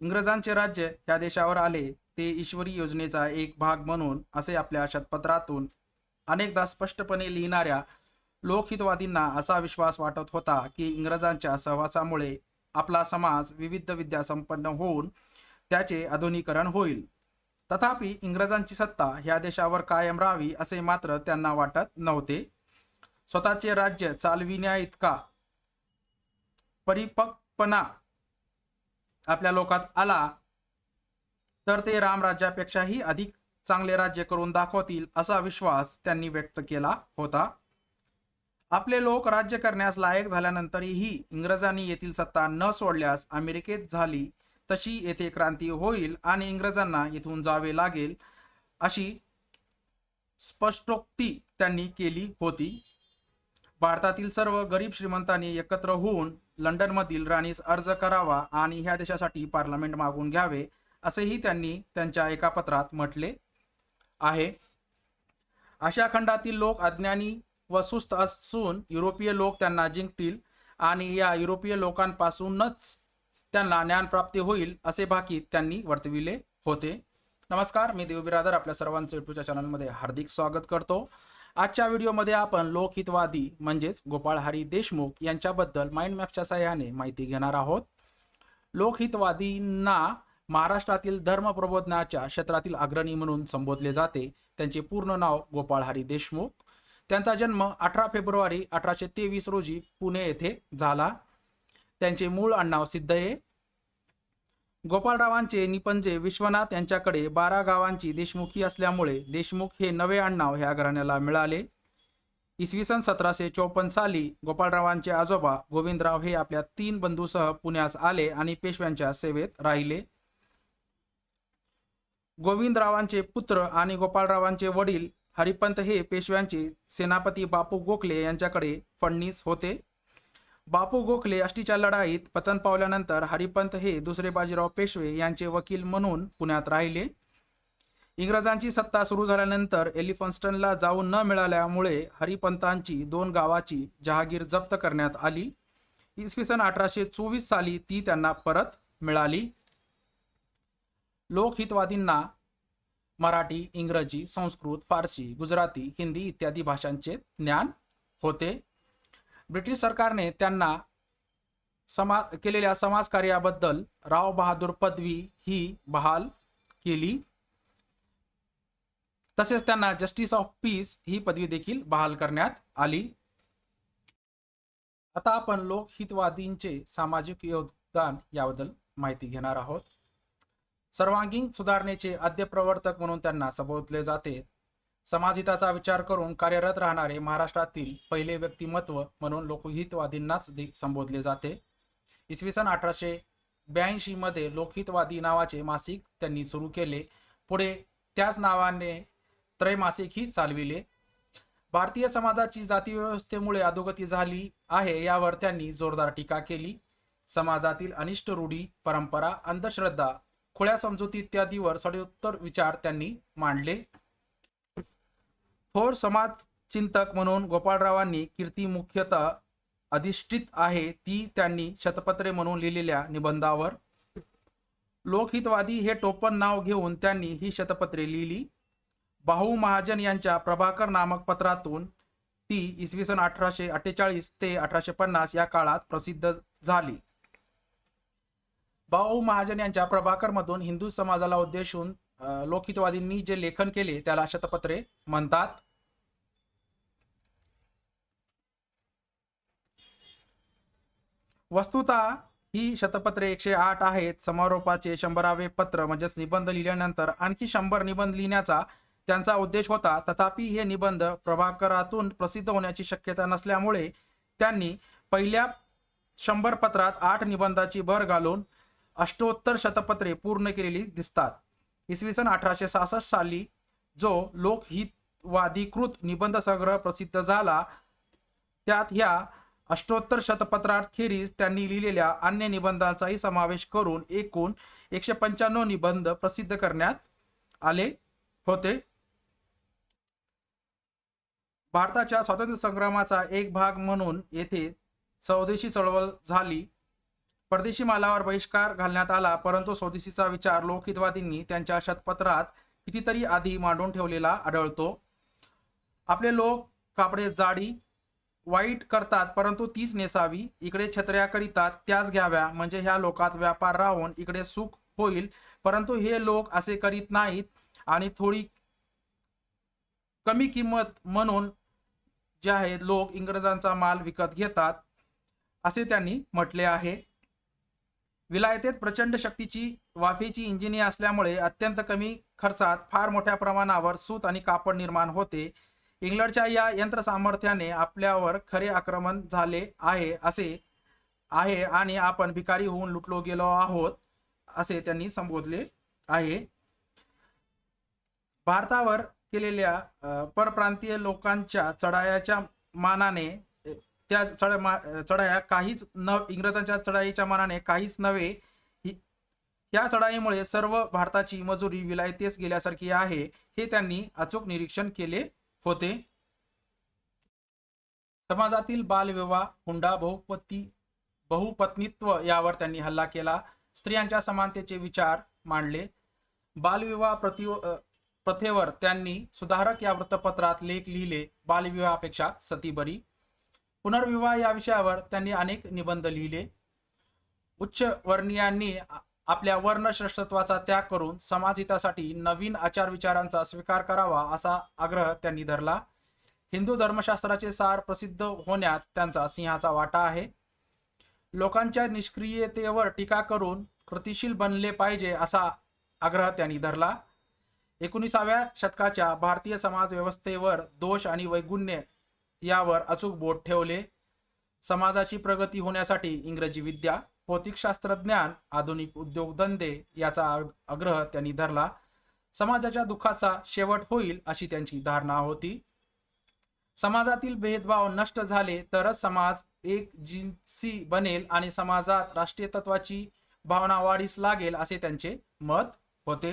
इंग्रजांचे राज्य या देशावर आले ते ईश्वरी योजनेचा एक भाग म्हणून असे आपल्या शतपत्रातून अनेकदा स्पष्टपणे लिहिणाऱ्या लोकहितवादींना असा विश्वास वाटत होता की इंग्रजांच्या सहवासामुळे आपला समाज विविध विद्या संपन्न होऊन त्याचे आधुनिकरण होईल. तथापि इंग्रजांची सत्ता ह्या देशावर कायम राहावी असे मात्र त्यांना वाटत नव्हते. स्वतःचे राज्य चालविण्या इतका परिपक्वपणा आपल्या लोकात आला तर ते रामराज्यापेक्षाही अधिक चांगले राज्य करून दाखवतील असा विश्वास त्यांनी व्यक्त केला होता. आपले लोक राज्य करण्यास लायक झाल्यानंतरही इंग्रजांनी येथील सत्ता न सोडल्यास अमेरिकेत झाली तशी येथे क्रांती होईल आणि इंग्रजांना इथून जावे लागेल अशी स्पष्टोक्ती त्यांनी केली होती. भारतातील सर्व गरीब श्रीमंतांनी एकत्र होऊन लंडनमधील राणीस अर्ज करावा आणि ह्या देशासाठी पार्लमेंट मागून घ्यावे असेही त्यांनी त्यांच्या एका पत्रात म्हटले आहे. अशा खंडातील लोक अज्ञानी व सुस्त असून युरोपीय लोक त्यांना जिंकतील आणि या युरोपीय लोकांपासूनच त्यांना ज्ञानप्राप्ती होईल असे भाकीत त्यांनी वर्तविले होते. नमस्कार मी देव बिरादर आपल्या सर्वांचं युट्यूबच्या चॅनलमध्ये हार्दिक स्वागत करतो. आजच्या व्हिडिओमध्ये आपण लोकहितवादी म्हणजेच गोपाळहारी देशमुख यांच्याबद्दल माइंड मॅपच्या सहाय्याने माहिती घेणार आहोत. लोकहितवादींना महाराष्ट्रातील धर्म प्रबोधनाच्या क्षेत्रातील अग्रणी म्हणून संबोधले जाते. त्यांचे पूर्ण नाव गोपाळहारी देशमुख. त्यांचा जन्म अठरा फेब्रुवारी अठराशे तेवीस रोजी पुणे येथे झाला. त्यांचे मूळ आडनाव सिद्धये. गोपाळरावांचे निपंजे विश्वनाथ यांच्याकडे बारा गावांची देशमुखी असल्यामुळे देशमुख हे नवे आडनाव ह्या घराण्याला मिळाले. इसवी सन सतराशे चौपन्न साली गोपाळरावांचे आजोबा गोविंदराव हे आपल्या तीन बंधूसह पुण्यास आले आणि पेशव्यांच्या सेवेत राहिले. गोविंदरावांचे पुत्र आणि गोपाळरावांचे वडील हरिपंत हे पेशव्यांचे सेनापती बापू गोखले यांच्याकडे फडणीस होते. बापू गोखले अष्टीच्या लढाईत पतन पावल्यानंतर हरिपंत हे दुसरे बाजीराव पेशवे यांचे वकील म्हणून पुण्यात राहिले. इंग्रजांची सत्ता सुरू झाल्यानंतर एलिफन्स्टनला जाऊन न मिळाल्यामुळे हरिपंतांची दोन गावाची जहागीर जप्त करण्यात आली. इसवी सन अठराशे चोवीस साली ती त्यांना परत मिळाली. लोकहितवादींना मराठी इंग्रजी संस्कृत फारसी गुजराती हिंदी इत्यादी भाषांचे ज्ञान होते. ब्रिटिश सरकारने त्यांना समा केलेल्या समाजकार्याबद्दल राव बहादूर पदवी ही बहाल केली. तसेच त्यांना जस्टिस ऑफ पीस ही पदवी देखील बहाल करण्यात आली. आता आपण लोकहितवादींचे सामाजिक योगदान याबद्दल माहिती घेणार आहोत. सर्वांगीण सुधारणेचे आद्य प्रवर्तक म्हणून त्यांना संबोधले जाते. समाजहिताचा विचार करून कार्यरत राहणारे महाराष्ट्रातील पहिले व्यक्तिमत्व म्हणून लोकहितवादींनाच संबोधले जाते. इसवी सन अठराशे ब्याऐंशी मध्ये लोकहितवादी नावाचे मासिक त्यांनी सुरू केले. पुढे त्याच नावाने त्रैमासिकही चालविले. भारतीय समाजाची जातीव्यवस्थेमुळे अधोगती झाली आहे यावर त्यांनी जोरदार टीका केली. समाजातील अनिष्ट रूढी परंपरा अंधश्रद्धा खुळ्या समजुती इत्यादीवर सडोत्तर विचार त्यांनी मांडले. थोर समाज चिंतक म्हणून गोपाळरावांनी कीर्ती मुख्यतः अधिष्ठित आहे ती त्यांनी शतपत्रे म्हणून लिहिलेल्या निबंधावर. लोकहितवादी हे टोपण नाव घेऊन त्यांनी ही शतपत्रे लिहिली. भाऊ महाजन यांच्या प्रभाकर नामक पत्रातून ती इसवी सन अठराशे अठ्ठेचाळीस ते अठराशे पन्नास या काळात प्रसिद्ध झाली. भाऊ महाजन यांच्या प्रभाकर मधून हिंदू समाजाला उद्देशून लोकहितवादींनी जे लेखन केले त्याला शतपत्रे म्हणतात. वस्तुता ही शतपत्रे एकशे आठ आहेत. समारोपाचे शंभरावे पत्र म्हणजेच निबंध लिहिल्यानंतर आणखी शंभर निबंध लिहिण्याचा त्यांचा उद्देश होता. तथापि हे निबंध प्रभाकरातून प्रसिद्ध होण्याची शक्यता नसल्यामुळे त्यांनी पहिल्या शंभर पत्रात आठ निबंधाची भर घालून अष्टोत्तर शतपत्रे पूर्ण केलेली दिसतात. इसवी सन अठराशे सहासष्ट साली जो लोकहितवादीकृत निबंध संग्रह प्रसिद्ध झाला त्यात ह्या अष्टोत्तर शतपत्राखेरीज त्यांनी लिहिलेल्या अन्य निबंधांचाही समावेश करून एकूण एकशे पंच्याण्णव निबंध प्रसिद्ध करण्यात आले होते. भारताच्या स्वातंत्र्य संग्रामाचा एक भाग म्हणून येथे स्वदेशी चळवळ झाली. परदेशी मालावर बहिष्कार घालण्यात आला परंतु स्वदेशीचा विचार लोकहितवादींनी त्यांच्या शतपत्रात कितीतरी आधी मांडून ठेवलेला आढळतो. आपले लोक कापडे जाडी वाईट करतात परंतु तीच नेसावी. इकडे छत्र्या करीतात त्याच घ्याव्या म्हणजे ह्या लोकात व्यापार राहून इकडे सुख होईल. परंतु हे लोक असे करीत नाहीत आणि थोडी कमी किंमत म्हणून जे आहे लोक इंग्रजांचा माल विकत घेतात असे त्यांनी म्हटले आहे. विलायतेत प्रचंड शक्तीची वाफेची इंजिने असल्यामुळे अत्यंत कमी खर्चात फार मोठ्या प्रमाणावर सूत आणि कापड निर्माण होते. इंग्लंडच्या या यंत्रसामर्थ्याने आपल्यावर खरे आक्रमण झाले आहे असे आहे आणि आपण भिकारी होऊन लुटलो गेलो आहोत असे त्यांनी संबोधले आहे. भारतावर केलेल्या परप्रांतीय लोकांच्या चढायाच्या मानाने त्या चढ चढाया काहीच न इंग्रजांच्या चढाईच्या मानाने काहीच नव्हे. या चढाईमुळे सर्व भारताची मजुरी विलायतेस गेल्यासारखी आहे हे त्यांनी अचूक निरीक्षण केले होते. समाजातील बालविवाह हुंडा बहुपती बहुपत्नीत्व यावर त्यांनी हल्ला केला. स्त्रियांच्या समानतेचे विचार मांडले. बालविवाह प्रति प्रथेवर त्यांनी सुधारक या वृत्तपत्रात लेख लिहिले. बालविवाहापेक्षा सती बरी पुनर्विवाह या विषयावर त्यांनी अनेक निबंध लिहिले. उच्च वर्णीयांनी आपल्या वर्णश्रेष्ठत्वाचा त्याग करून समाजहितासाठी नवीन आचार विचारांचा स्वीकार करावा असा आग्रह त्यांनी धरला. हिंदू धर्मशास्त्राचे सार प्रसिद्ध होण्यात त्यांचा सिंहाचा वाटा आहे. लोकांच्या निष्क्रियतेवर टीका करून कृतिशील बनले पाहिजे असा आग्रह त्यांनी धरला. एकोणीसाव्या शतकाच्या भारतीय समाज व्यवस्थेवर दोष आणि वैगुण्य यावर अचूक बोट ठेवले. समाजाची प्रगती होण्यासाठी इंग्रजी विद्या भौतिकशास्त्र ज्ञान आधुनिक उद्योगधंदे याचा आग्रह त्यांनी धरला. समाजाच्या दुःखाचा शेवट होईल अशी त्यांची धारणा होती. समाजातील भेदभाव नष्ट झाले तरच समाज एक जिन्सी बनेल आणि समाजात राष्ट्रीय तत्वाची भावना वाढीस लागेल असे त्यांचे मत होते.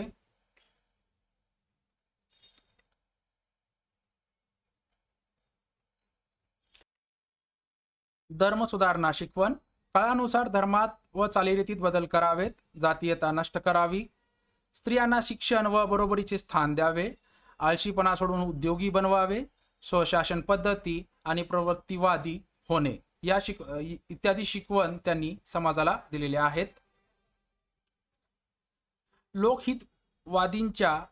धर्म सुधारणा शिकवण. काळानुसार धर्मात व चालीरीतीत बदल करावेत. जातीयता नष्ट करावी. स्त्रियांना शिक्षण व बरोबरीचे स्थान द्यावे. आळशीपणा सोडून उद्योगी बनवावे. स्वशासन पद्धती आणि प्रवृत्तीवादी होणे. या शिक इत्यादी शिकवण त्यांनी समाजाला दिलेल्या आहेत. लोकहितवादींच्या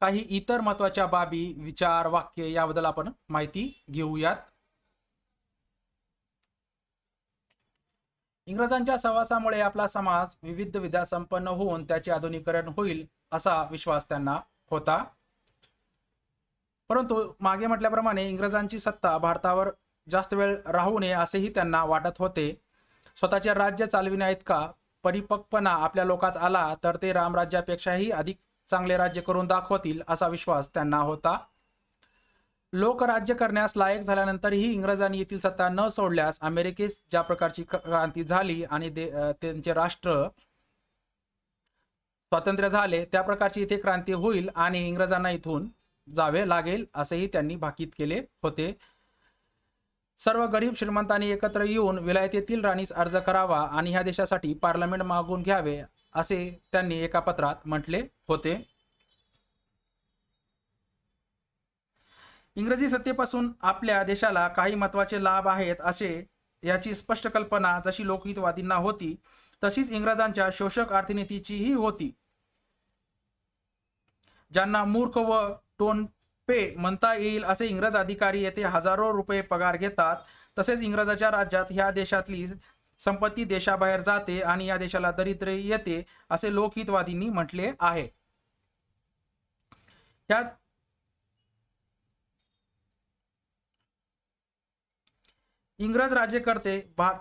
काही इतर महत्त्वाच्या बाबी विचार वाक्य याबद्दल आपण माहिती घेऊयात. इंग्रजांच्या सहवासामुळे आपला समाज विविध विद्या संपन्न होऊन त्याचे आधुनिकरण होईल असा विश्वास त्यांना होता. परंतु मागे म्हटल्याप्रमाणे इंग्रजांची सत्ता भारतावर जास्त वेळ राहू नये असेही त्यांना वाटत होते. स्वतःचे राज्य चालविण्याइतका परिपक्वना आपल्या लोकात आला तर ते रामराज्यापेक्षाही अधिक चांगले राज्य करून दाखवतील असा विश्वास त्यांना होता. लोक राज्य करण्यास लायक झाल्यानंतरही इंग्रजांनी येथील सत्ता न सोडल्यास अमेरिकेस ज्या प्रकारची क्रांती झाली आणि दे- त्यांचे राष्ट्र स्वातंत्र्य झाले त्या प्रकारची इथे क्रांती होईल आणि इंग्रजांना इथून जावे लागेल असेही त्यांनी भाकीत केले होते. सर्व गरीब श्रीमंतांनी एकत्र येऊन विलायतेतील राणीस अर्ज करावा आणि ह्या देशासाठी पार्लमेंट मागून घ्यावे असे त्यांनी एका पत्रात म्हटले होते. इंग्रजी सत्तेपासून आपल्या देशाला काही महत्त्वाचे लाभ आहेत असे याची स्पष्ट कल्पना जशी लोकहितवादींना होती तशीच इंग्रजांच्या शोषक अर्थनीतीचीही होती. ज्यांना मूर्ख व टोनपे म्हणता येईल असे इंग्रज अधिकारी येथे हजारो रुपये पगार घेतात तसेच इंग्रजाच्या राज्यात ह्या देशातली संपत्ती देशाबाहेर जाते आणि या देशाला दरिद्र येते असे लोकहितवादींनी म्हटले आहे. या इंग्रज राज्यकर्ते भार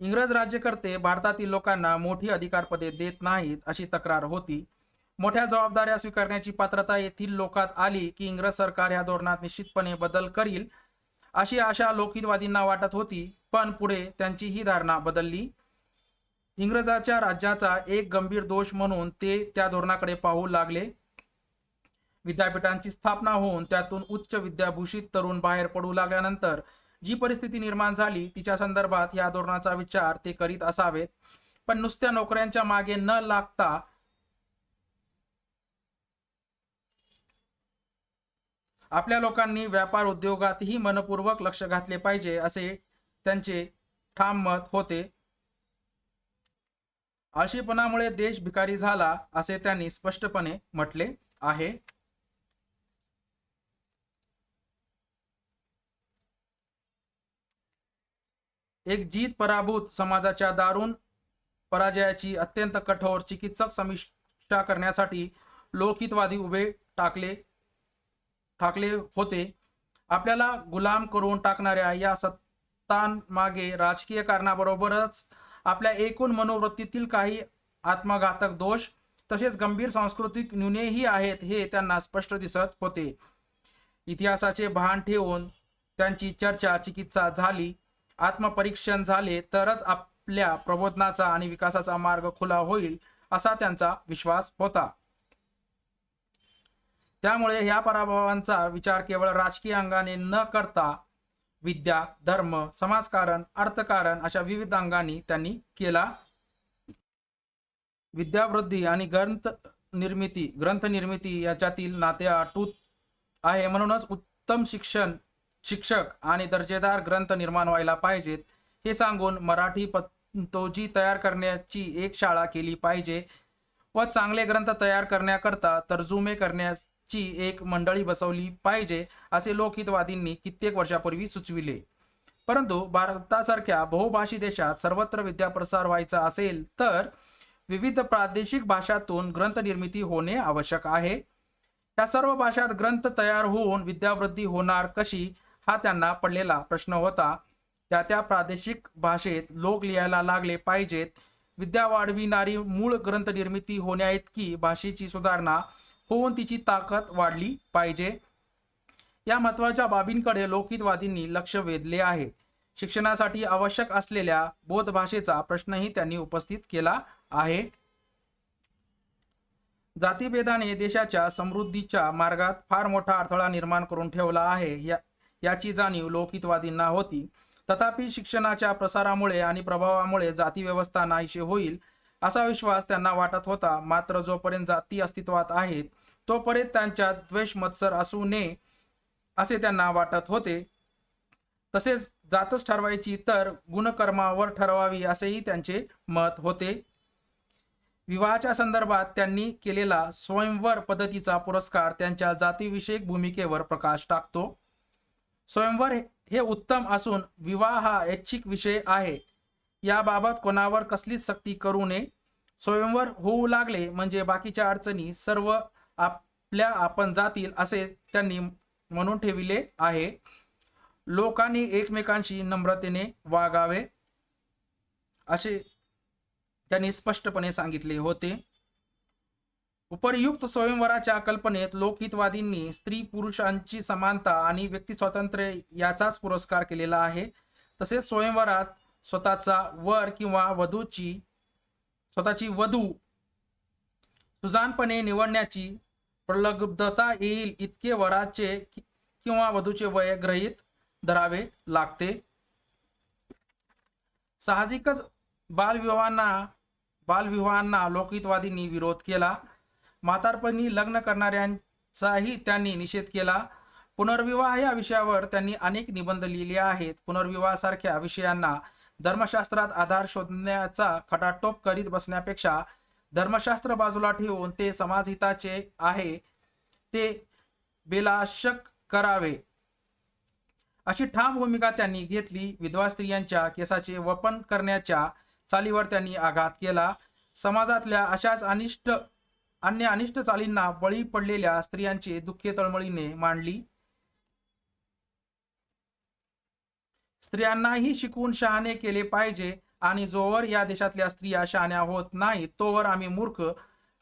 इंग्रज राज्यकर्ते भारतातील लोकांना मोठी अधिकारपदे देत नाहीत अशी तक्रार होती. मोठ्या जबाबदाऱ्या स्वीकारण्याची पात्रता येथील लोकात आली की इंग्रज सरकार ह्या धोरणात निश्चितपणे बदल करील अशी आशा लोकहितवादींना वाटत होती पण पुढे त्यांची ही धारणा बदलली. इंग्रजाच्या राज्याचा एक गंभीर दोष म्हणून ते त्या धोरणाकडे पाहू लागले. विद्यापीठांची स्थापना होऊन त्यातून उच्च विद्याभूषित तरुण बाहेर पडू लागल्यानंतर जी परिस्थिती निर्माण झाली तिच्या संदर्भात या धोरणाचा विचार ते करीत असावेत. पण नुसत्या नोकऱ्यांच्या मागे न लागता आपल्या लोकांनी व्यापार उद्योगातही मनपूर्वक लक्ष घातले पाहिजे असे त्यांचे ठाम मत होते. आळशीपणामुळे देश भिकारी झाला असे त्यांनी स्पष्टपणे म्हटले आहे. एक जीत पराभूत समाजाच्या दारुण पराजयाची अत्यंत कठोर चिकित्सक समीक्षा करण्यासाठी लोकहितवादी उभे टाकले ठाकले होते. आपल्याला गुलाम करून टाकणाऱ्या या सत्तांमागे राजकीय कारणाबरोबरच आपल्या एकूण मनोवृत्तीतील काही आत्मघातक दोष तसेच गंभीर सांस्कृतिक न्यूनेही आहेत हे त्यांना स्पष्ट दिसत होते. इतिहासाचे भान ठेवून त्यांची चर्चा चिकित्सा झाली. आत्मपरीक्षण झाले तरच आपल्या प्रबोधनाचा आणि विकासाचा मार्ग खुला होईल असा त्यांचा विश्वास होता. त्यामुळे या पराभवांचा विचार केवळ राजकीय अंगाने न करता विद्या धर्म समाजकारण अर्थकारण अशा विविध अंगांनी त्यांनी केला. विद्यावृद्धी आणि ग्रंथ निर्मिती ग्रंथ निर्मिती याच्यातील नाते अटूट आहे. म्हणूनच उत्तम शिक्षण शिक्षक आणि दर्जेदार ग्रंथ निर्माण व्हायला पाहिजेत हे सांगून मराठी पंतोजी तयार करण्याची एक शाळा केली पाहिजे व चांगले ग्रंथ तयार करण्याकरता तर्जुमे करण्याची एक मंडळी बसवली पाहिजे असे लोकहितवादींनी कित्येक वर्षापूर्वी सुचविले. परंतु भारतासारख्या बहुभाषी देशात सर्वत्र विद्याप्रसार व्हायचा असेल तर विविध प्रादेशिक भाषातून ग्रंथ निर्मिती होणे आवश्यक आहे. या सर्व भाषात ग्रंथ तयार होऊन विद्यावृद्धी होणार कशी? हा त्यांना पडलेला प्रश्न होता. त्या त्या प्रादेशिक भाषेत लोक लिहायला लागले पाहिजेत. विद्या वाढविणारी मूळ ग्रंथ निर्मिती होण्याइतकी भाषेची सुधारणा होऊन तिची ताकद वाढली पाहिजे. या महत्त्वाच्या बाबींकडे लोकहितवादींनी लक्ष वेधले आहे. शिक्षणासाठी आवश्यक असलेल्या बोध भाषेचा प्रश्नही त्यांनी उपस्थित केला आहे. जातीभेदाने देशाच्या समृद्धीच्या मार्गात फार मोठा अडथळा निर्माण करून ठेवला आहे. या याची जाणीव लोकहितवादींना होती. तथापि शिक्षणाच्या प्रसारामुळे आणि प्रभावामुळे जाती व्यवस्था नाहीशी होईल असा विश्वास त्यांना वाटत होता. मात्र जोपर्यंत जाती अस्तित्वात आहेत तोपर्यंत त्यांच्यात द्वेष मत्सर असू नये असे त्यांना वाटत होते. तसेच जातच ठरवायची तर गुणकर्मावर ठरवावी असेही त्यांचे मत होते. विवाहाच्या संदर्भात त्यांनी केलेला स्वयंवर पद्धतीचा पुरस्कार त्यांच्या जातीविषयक भूमिकेवर प्रकाश टाकतो. स्वयंवर हे उत्तम असून विवाह हा ऐच्छिक विषय आहे. याबाबत कोणावर कसलीच सक्ती करू नये? स्वयंवर होऊ लागले म्हणजे बाकीच्या अडचणी सर्व आपल्या आपण जातील असे त्यांनी म्हणून ठेविले आहे. लोकांनी एकमेकांशी नम्रतेने वागावे असे त्यांनी स्पष्टपणे सांगितले होते. उपर्युक्त स्वयंवराच्या कल्पनेत लोकहितवादींनी स्त्री पुरुषांची समानता आणि व्यक्ती स्वातंत्र्य याचाच पुरस्कार केलेला आहे. तसेच स्वयंवरात स्वतःचा वर किंवा वधूची स्वतःची वधू सुजानपणे निवडण्याची प्रलब्धता येईल इतके वराचे किंवा वधूचे वय ग्रहित धरावे लागते. साहजिकच बालविवाहांना बालविवाहांना लोकहितवादींनी विरोध केला. म्हातारपणी लग्न करणाऱ्यांचाही त्यांनी निषेध केला. पुनर्विवाह या विषयावर त्यांनी अनेक निबंध लिहिले आहेत. पुनर्विवाहासारख्या विषयांना धर्मशास्त्रात आधार शोधण्याचा खटाटोप करीत बसण्यापेक्षा धर्मशास्त्र बाजूला ठेवून ते समाजहिताचे आहे ते बेलाशक करावे. अशी ठाम भूमिका त्यांनी घेतली. विधवा स्त्रियांच्या केसाचे वपन करण्याच्या चालीवर त्यांनी आघात केला. समाजातल्या अशाच अनिष्ट अन्य अनिष्ट चालींना बळी पडलेल्या स्त्रियांचे दुःखे तळमळीने मांडली. स्त्रियांनाही शिकवून शहाणे केले पाहिजे आणि जोवर या देशातल्या स्त्रिया शहाण्या होत नाही तोवर आम्ही मूर्ख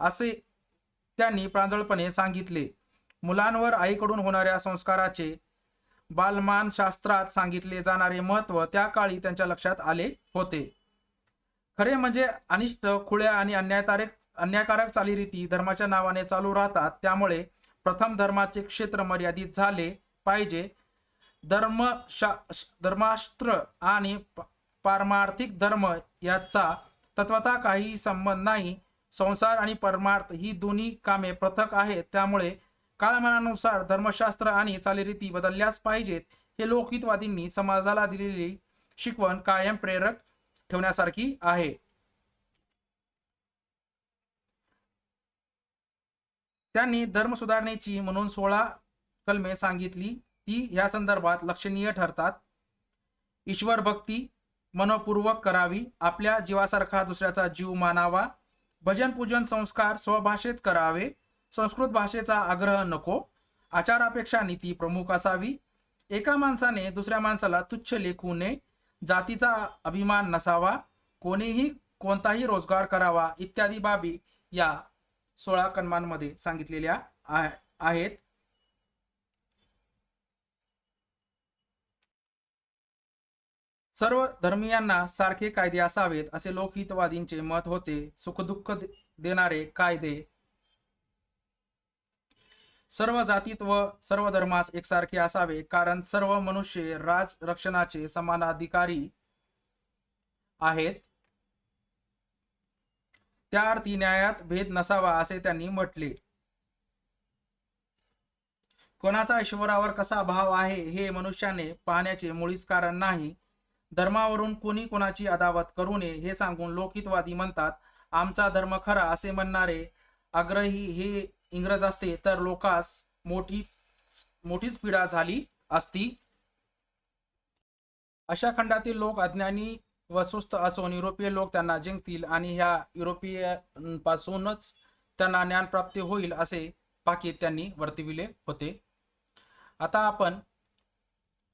असे त्यांनी प्रांजळपणे सांगितले. मुलांवर आईकडून होणाऱ्या संस्काराचे बालमान शास्त्रात सांगितले जाणारे महत्त्व त्या काळी त्यांच्या लक्षात आले होते. खरे म्हणजे अनिष्ट खुळ्या आणि अन्यायकारक अन्यायकारक चालीरीती धर्माच्या नावाने चालू राहतात. त्यामुळे प्रथम धर्माचे क्षेत्र मर्यादित झाले पाहिजे. धर्मशा धर्मास्त्र आणि प- पारमार्थिक धर्म याचा तत्वता काही संबंध नाही. संसार आणि परमार्थ ही दोन्ही कामे पृथक आहेत. त्यामुळे कालमानानुसार धर्मशास्त्र आणि चालीरीती बदलल्याच पाहिजेत. हे लोकहितवादींनी समाजाला दिलेली शिकवण कायम प्रेरक ठेवण्यासारखी आहे. त्यांनी धर्म सुधारणेची म्हणून सोळा कलमे सांगितली. ती या संदर्भात लक्षणीय ठरतात. ईश्वर भक्ती मनपूर्वक करावी आपल्या जीवासारखा दुसऱ्याचा जीव मानावा भजन पूजन संस्कार स्वभाषेत करावे संस्कृत भाषेचा आग्रह नको आचारापेक्षा नीती प्रमुख असावी एका माणसाने दुसऱ्या माणसाला तुच्छ लेखू नये जातीचा अभिमान नसावा कोणीही कोणताही रोजगार करावा इत्यादी बाबी या सोळा कलमांमध्ये सांगितलेल्या आहेत. सर्व धर्मियांना सारखे कायदे असावेत असे लोकहितवादींचे मत होते. सुखदुःख देणारे कायदे सर्व जातीत व सर्व धर्मास एकसारखे असावे कारण सर्व मनुष्य राज रक्षणाचे समान अधिकारी आहेत. त्या अर्थी न्यायात भेद नसावा असे त्यांनी म्हटले. कोणाचा ईश्वरावर कसा भाव आहे हे मनुष्याने पाहण्याचे मुळीच कारण नाही. धर्मावरून कोणी कोणाची अदावत करू नये हे सांगून लोकहितवादी म्हणतात आमचा धर्म खरा असे म्हणणारे आग्रही हे इंग्रज असते तर लोकास मोठी मोठीच पीडा झाली असती. अशा खंडातील लोक अज्ञानी व सुस्त असून युरोपीय लोक त्यांना जिंकतील आणि ह्या युरोपीय पासूनच त्यांना ज्ञानप्राप्ती होईल असे पाकिट त्यांनी वर्तविले होते. आता आपण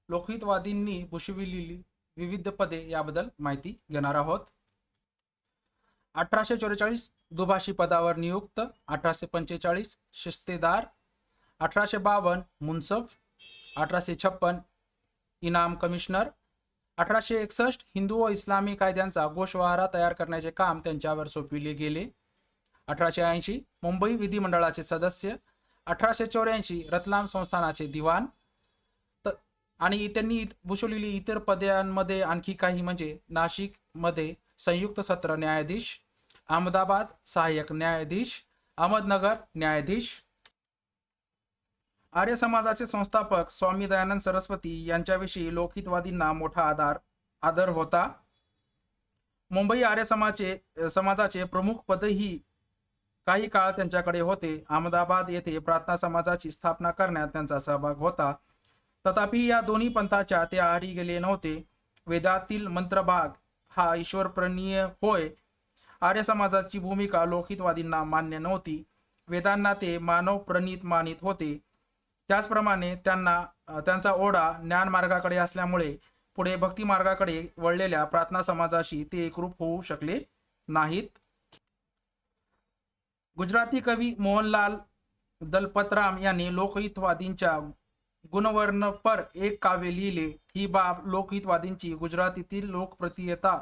लोकहितवादींनी भूषविलेली विविध पदे याबद्दल माहिती घेणार आहोत. अठराशे चौवेचाळीस दुभाषी पदावर नियुक्त अठराशे पंचेचाळीस शिस्तेदार अठराशे बावन्न मुन्सफ अठराशे छप्पन इनाम कमिशनर अठराशे एकसष्ट हिंदू व इस्लामी कायद्यांचा गोषवारा तयार करण्याचे काम त्यांच्यावर सोपविले गेले. अठराशे ऐंशी मुंबई विधिमंडळाचे सदस्य अठराशे चौऱ्याऐंशी रतलाम संस्थानाचे दिवाण त आणि त्यांनी भूषवलेली इतर पदांमध्ये आणखी काही म्हणजे नाशिकमध्ये संयुक्त सत्र न्यायाधीश अहमदाबाद सहाय्यक न्यायाधीश अहमदनगर न्यायाधीश. आर्य समाजाचे संस्थापक स्वामी दयानंद सरस्वती यांच्याविषयी लोकहितवादींना मोठा आधार आदर होता. मुंबई आर्य समाजाचे समाजाचे प्रमुख पदही काही काळ त्यांच्याकडे होते. अहमदाबाद येथे प्रार्थना समाजाची स्थापना करण्यात त्यांचा सहभाग होता. तथापि या दोन्ही पंथाच्या ते आहारी गेले नव्हते. वेदातील मंत्रभाग हा ईश्वरप्रणीय होय. आर्य समाजाची भूमिका लोकहितवादींना मान्य नव्हती. वेदांना ते मानव प्रणित मानित होते. त्याचप्रमाणे त्यांना त्यांचा ओढा ज्ञान मार्गाकडे असल्यामुळे पुढे भक्ती मार्गाकडे वळलेल्या प्रार्थना समाजाशी ते एकरूप होऊ शकले नाहीत. गुजराती कवी मोहनलाल दलपतराम यांनी लोकहितवादींच्या गुणवर्णपर एक काव्य लिहिले. ही बाब लोकहितवादींची गुजरातीतील लोकप्रियता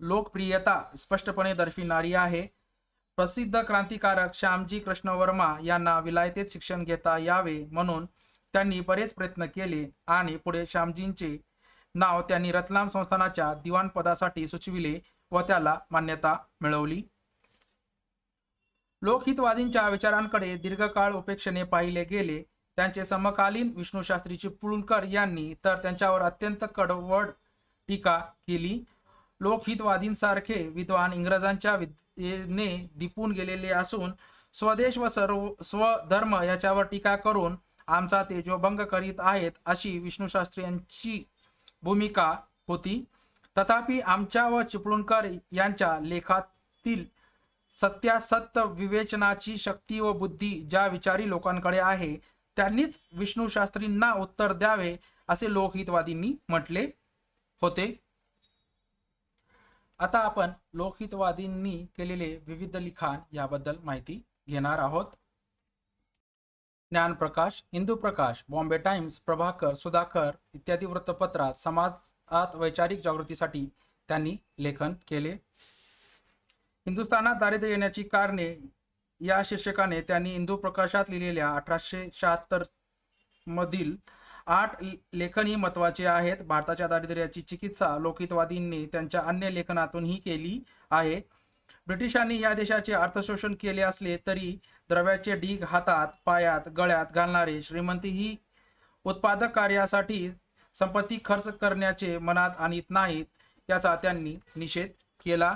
लोकप्रियता स्पष्टपणे दर्शविणारी आहे. प्रसिद्ध क्रांतिकारक श्यामजी कृष्ण वर्मा यांना विलायतेत शिक्षण घेता यावे म्हणून त्यांनी बरेच प्रयत्न केले आणि पुढे श्यामजींचे नाव त्यांनी रतलाम संस्थानाच्या दिवाणपदासाठी सुचविले व त्याला मान्यता मिळवली. लोकहितवादींच्या विचारांकडे दीर्घकाळ उपेक्षेने पाहिले गेले. त्यांचे समकालीन विष्णूशास्त्री चिपळूणकर यांनी तर त्यांच्यावर अत्यंत कडवड टीका केली. लोकहितवादींसारखे विद्वान इंग्रजांच्या विद्येने दिपून गेलेले असून स्वदेश व सर्व स्वधर्म याच्यावर टीका करून आमचा तेजोभंग करीत आहेत अशी विष्णूशास्त्री यांची भूमिका होती. तथापि आमच्या व चिपळूणकर यांच्या लेखातील सत्यासत्य विवेचनाची शक्ती व बुद्धी ज्या विचारी लोकांकडे आहे त्यांनीच विष्णूशास्त्रींना उत्तर द्यावे असे लोकहितवादींनी म्हटले होते. आता आपण लोकहितवादींनी केलेले विविध लिखाण याबद्दल माहिती घेणार आहोत. ज्ञानप्रकाश प्रकाश बॉम्बे टाइम्स प्रभाकर सुधाकर इत्यादी वृत्तपत्रात समाजात वैचारिक जागृतीसाठी त्यांनी लेखन केले. हिंदुस्थानात दारिद्र्य येण्याची कारणे या शीर्षकाने त्यांनी हिंदू प्रकाशात लिहिलेल्या अठराशे शहात्तर मधील आठ लेखनही महत्त्वाचे आहेत. भारताच्या दारिद्र्याची चिकित्सा लोकहितवादींनी त्यांच्या अन्य लेखनातूनही केली आहे. ब्रिटिशांनी या देशाचे अर्थशोषण केले असले तरी द्रव्याचे ढीग हातात पायात गळ्यात घालणारे श्रीमंती ही उत्पादक कार्यासाठी संपत्ती खर्च करण्याचे मनात आणीत नाहीत याचा त्यांनी निषेध केला.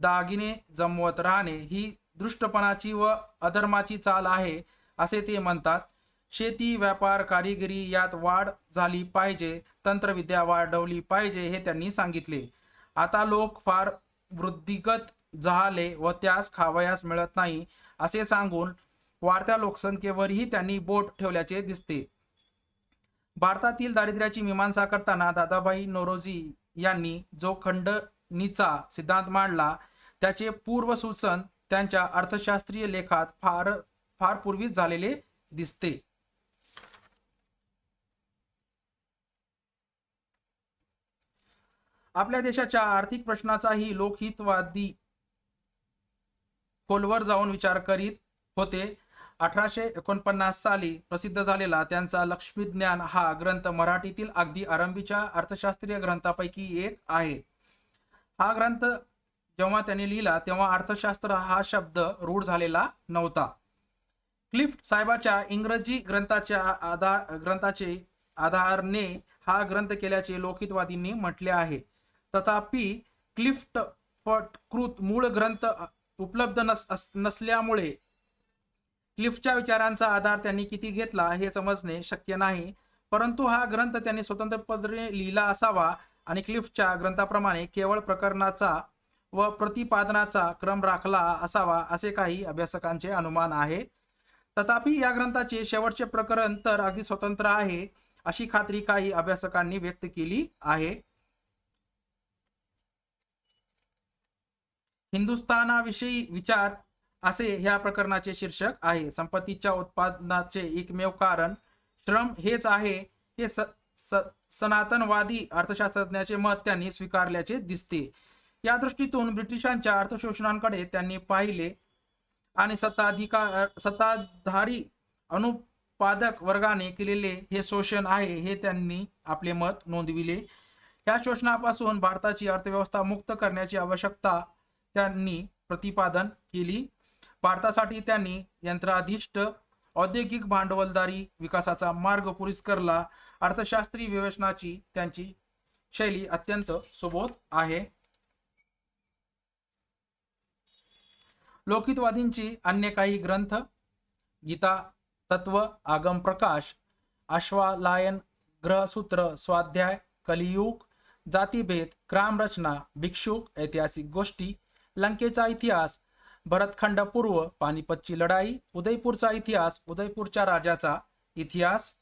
दागिने जमवत राहणे ही दृष्टपणाची व अधर्माची चाल आहे असे ते म्हणतात. शेती व्यापार कारिगिरी यात वाढ झाली पाहिजे तंत्रविद्या वाढवली पाहिजे हे त्यांनी सांगितले. आता लोक फार वृद्धिगत झाले व त्यास खावयास मिळत नाही असे सांगून वाढत्या लोकसंख्येवरही त्यांनी बोट ठेवल्याचे दिसते. भारतातील दारिद्र्याची मीमांसा करताना दादाभाई नोरोजी यांनी जो खंडणीचा सिद्धांत मांडला त्याचे पूर्वसूचन त्यांच्या अर्थशास्त्रीय लेखात फार फार पूर्वीच झालेले दिसते. आपल्या देशाच्या आर्थिक प्रश्नाचाही लोकहितवादी खोलवर जाऊन विचार करीत होते. अठराशे एकोणपन्नास साली प्रसिद्ध झालेला त्यांचा लक्ष्मीज्ञान हा ग्रंथ मराठीतील अगदी आरंभीच्या अर्थशास्त्रीय ग्रंथापैकी एक आहे. हा ग्रंथ जेव्हा त्यांनी लिहिला तेव्हा अर्थशास्त्र हा शब्द रूढ झालेला नव्हता. क्लिफ्ट साहेबाच्या इंग्रजी ग्रंथाच्या आधार ग्रंथाचे आधारने हा ग्रंथ केल्याचे लोकहितवादींनी म्हटले आहे. तथापि क्लिफ्ट फटकृत मूळ ग्रंथ उपलब्ध नस अस- नसल्यामुळे क्लिफ्टच्या विचारांचा आधार त्यांनी किती घेतला हे समजणे शक्य नाही. परंतु हा ग्रंथ त्यांनी स्वतंत्रपणे लिहिला असावा आणि क्लिफ्टच्या ग्रंथाप्रमाणे केवळ प्रकरणाचा व प्रतिपादनाचा क्रम राखला असावा असे काही अभ्यासकांचे अनुमान आहे. तथापि या ग्रंथाचे शेवटचे प्रकरण तर अगदी स्वतंत्र आहे अशी खात्री काही अभ्यासकांनी व्यक्त केली आहे. हिंदुस्थानाविषयी विचार असे ह्या प्रकरणाचे शीर्षक आहे. संपत्तीच्या उत्पादनाचे एकमेव कारण श्रम हेच आहे. हे सनातनवादी अर्थशास्त्रज्ञाचे मत त्यांनी स्वीकारल्याचे दिसते. या दृष्टीतून ब्रिटिशांच्या अर्थशोषणांकडे त्यांनी पाहिले आणि सत्ताधिकार सत्ताधारी अनुपादक वर्गाने केलेले हे शोषण आहे हे त्यांनी आपले मत नोंदविले. या शोषणापासून भारताची अर्थव्यवस्था मुक्त करण्याची आवश्यकता त्यांनी प्रतिपादन केली. भारतासाठी त्यांनी यंत्राधिष्ठ औद्योगिक भांडवलदारी विकासाचा मार्ग पुरस्करला. अर्थशास्त्री विवेचनाची त्यांची शैली अत्यंत सुबोध आहे. लोकितवादींची अन्य काही ग्रंथ गीता तत्व आगम प्रकाश अश्वालायन ग्रहसूत्र स्वाध्याय कलियुग जातीभेद ग्रामरचना भिक्षुक ऐतिहासिक गोष्टी लंकेचा इतिहास भरतखंड पूर्व पानिपतची लढाई उदयपूरचा इतिहास उदयपूरच्या राजाचा इतिहास.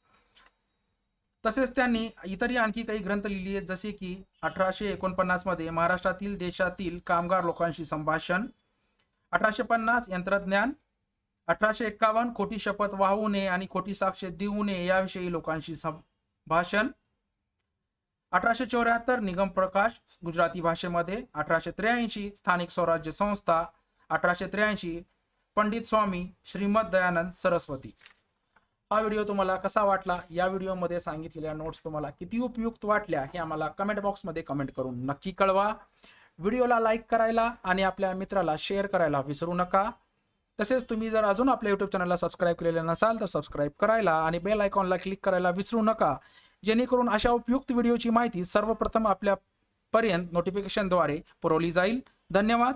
तसेच त्यांनी इतरही आणखी काही ग्रंथ लिहिली आहेत जसे की अठराशे एकोणपन्नासमध्ये महाराष्ट्रातील देशातील कामगार लोकांशी संभाषण अठराशे पन्नास यंत्रज्ञान अठराशे एक्कावन्न खोटी शपथ वाहू नये आणि खोटी साक्ष देऊ नये याविषयी लोकांशी संभाषण अठराशे चौऱ्याहत्तर निगम प्रकाश गुजराती भाषेमध्ये अठराशे त्र्याऐंशी स्थानिक स्वराज्य संस्था अठराशे त्र्याऐंशी पंडित स्वामी श्रीमद दयानंद सरस्वती. हा व्हिडिओ तुम्हाला कसा वाटला? या व्हिडिओमध्ये सांगितलेल्या नोट्स तुम्हाला किती उपयुक्त वाटल्या हे आम्हाला कमेंट बॉक्समध्ये कमेंट करून नक्की कळवा. व्हिडिओला लाईक करायला आणि आपल्या मित्राला शेअर करायला विसरू नका. तसेच तुम्ही जर अजून आपल्या यूट्यूब चॅनलला सबस्क्राईब केलेलं नसाल तर सबस्क्राईब करायला आणि बेल आयकॉनला क्लिक करायला विसरू नका. जेणेकरून अशा उपयुक्त व्हिडिओची माहिती सर्वप्रथम आपल्यापर्यंत नोटिफिकेशनद्वारे पुरवली जाईल. धन्यवाद.